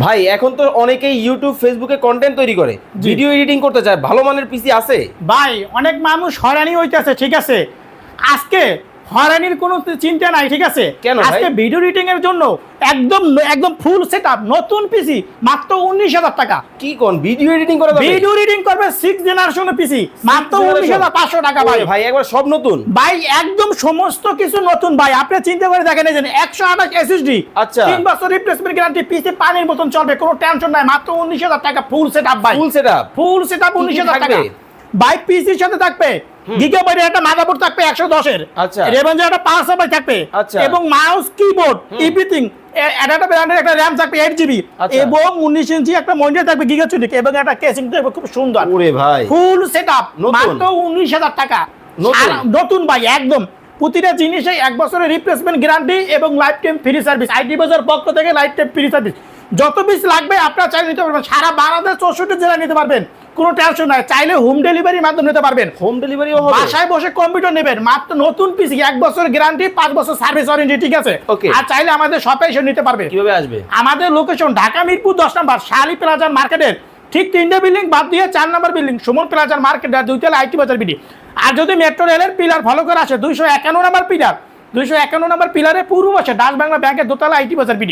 ভাই এখন তো অনেকেই ইউটিউব ফেসবুকে কন্টেন্ট তৈরি করে। ভিডিও এডিটিং করতে চায়। ভালো মানের পিসি আছে? ভাই অনেক মানুষ হয়রানি হইতেছে ঠিক আছে? আজকে হয়রানির কোনো চিন্তা নাই ঠিক আছে? আজকে ভিডিও এডিটিং এর জন্য একদম একদম ফুল সেট নতুন পিসি মাত্র উনিশ হাজার টাকা। কি কোন ভিডিও এডিটিং করা ভিডিও এডিটিং করবে সিক্স জেনারেশনের পিসি মাত্র generation? উনিশ হাজার পাঁচশো টাকা ভাই। ভাই একবার সব নতুন? ভাই একদম সমস্ত কিছু নতুন ভাই। আপনি চিন্তা করে দেখেন এই যে একশো আঠাশ এসএসডি আচ্ছা। তিন বছর রিপ্লেসমেন্ট গ্যারান্টি পিসি পানির মতন চলবে কোনো টেনশন নাই মাত্র উনিশ হাজার টাকা ফুল সেট আপ ভাই। Full setup full set up কি কি উনিশ হাজার টাকা। ভাই পিসির সাথে থাকবে। গিগাবাইটের একটা মাদারবোর্ড থাকবে একশো দশের আচ্ছা। রেভেঞ্জার একটা পাঁচ হাজার থাকবে। আচ্ছা। এবং মাউস কিবোর্ড এভরিথিং একটা ব্র্যান্ডের একটা র্যাম থাকবে এইট জিবি আচ্ছা। এবং উনিশ ইঞ্চি একটা মনিটর থাকবে এবং একটা কেসিং থাকবে খুব সুন্দর। ওরে ভাই। ফুল সেট আপ নতুন। মাত্র উনিশ হাজার টাকা। নতুন। ভাই একদম। প্রতিটা জিনিসে এক বছরের রিপ্লেসমেন্ট গ্যারান্টি এবং lifetime free service IT Bazar পক্ষ থেকে লাইফ টাইম ফ্রি সার্ভিস যত পিস লাগবে আপনারা চাইলে নিতে পারবেন। সারা বাংলাদেশ চৌষট্টি জেলায় নিতে পারবেন। কোনো টেনশন নাই। চাইলে হোম ডেলিভারির মাধ্যমে নিতে পারবেন। হোম ডেলিভারিও হবে। বাসায় বসে কম্পিউটার নেবেন। মাত্র নতুন পিসি এক বছর গ্যারান্টি পাঁচ বছর সার্ভিস ওয়ারেন্টি ঠিক আছে? Okay. আর চাইলে আমাদের শপে এসে নিতে পারবে। কীভাবে আসবে? আমাদের লোকেশন ঢাকা মিরপুর দশ নম্বর শালি প্লাজার মার্কেটের। ঠিক তিনটে বিল্ডিং বাদ দিয়ে চার নম্বর বিল্ডিং সুমন প্লাজার মার্কেট আর দুইতলা আইটি বাজার বিডি আর যদি মেট্রো রেলের পিলার ফলো করে আসে দুইশো একান্ন নম্বর পিলার দুইশো একান্ন নম্বর পিলারে পূর্ব বসে ডাচ বাংলা ব্যাংকের দোতলা আইটি বাজার বিডি